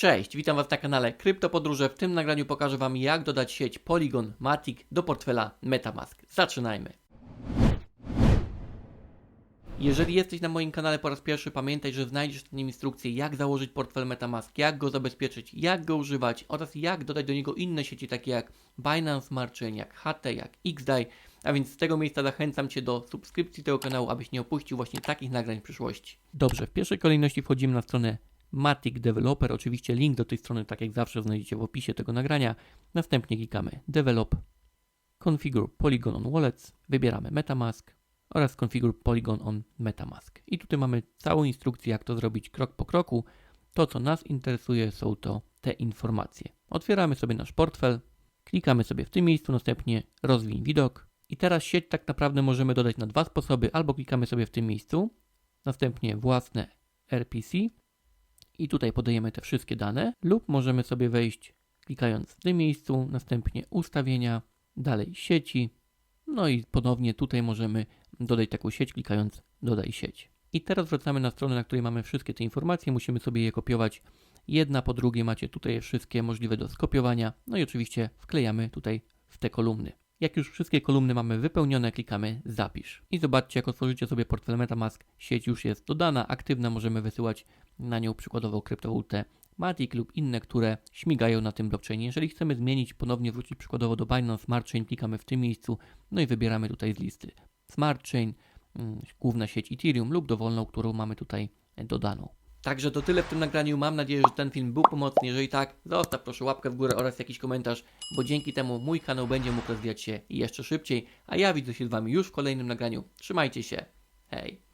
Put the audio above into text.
Cześć, witam Was na kanale Kryptopodróże. W tym nagraniu pokażę Wam jak dodać sieć Polygon Matic do portfela Metamask. Zaczynajmy. Jeżeli jesteś na moim kanale po raz pierwszy, pamiętaj, że znajdziesz w nim instrukcję jak założyć portfel Metamask, jak go zabezpieczyć, jak go używać oraz jak dodać do niego inne sieci takie jak Binance Smart Chain, jak HT, jak XDAI. A więc z tego miejsca zachęcam Cię do subskrypcji tego kanału, abyś nie opuścił właśnie takich nagrań w przyszłości. Dobrze, w pierwszej kolejności wchodzimy na stronę Matic Developer. Oczywiście link do tej strony, tak jak zawsze, znajdziecie w opisie tego nagrania. Następnie klikamy Develop, Configure Polygon on Wallets, wybieramy Metamask oraz Configure Polygon on Metamask. I tutaj mamy całą instrukcję, jak to zrobić krok po kroku. To, co nas interesuje, są to te informacje. Otwieramy sobie nasz portfel, klikamy sobie w tym miejscu, następnie rozwiń widok. I teraz sieć tak naprawdę możemy dodać na dwa sposoby. Albo klikamy sobie w tym miejscu, następnie własne RPC i tutaj podajemy te wszystkie dane, lub możemy sobie wejść klikając w tym miejscu, następnie ustawienia, dalej sieci, no i ponownie tutaj możemy dodać taką sieć klikając dodaj sieć. I teraz wracamy na stronę, na której mamy wszystkie te informacje, musimy sobie je kopiować jedna po drugiej, macie tutaj wszystkie możliwe do skopiowania, no i oczywiście wklejamy tutaj w te kolumny. Jak już wszystkie kolumny mamy wypełnione, klikamy zapisz. I zobaczcie, jak otworzycie sobie portfel Metamask, sieć już jest dodana, aktywna, możemy wysyłać na nią przykładowo kryptowalutę Matic lub inne, które śmigają na tym blockchainie. Jeżeli chcemy zmienić, ponownie wrócić przykładowo do Binance Smart Chain, klikamy w tym miejscu, no i wybieramy tutaj z listy Smart Chain, mm, główna sieć Ethereum lub dowolną, którą mamy tutaj dodaną. Także to tyle w tym nagraniu. Mam nadzieję, że ten film był pomocny. Jeżeli tak, zostaw proszę łapkę w górę oraz jakiś komentarz, bo dzięki temu mój kanał będzie mógł rozwijać się jeszcze szybciej. A ja widzę się z Wami już w kolejnym nagraniu. Trzymajcie się. Hej.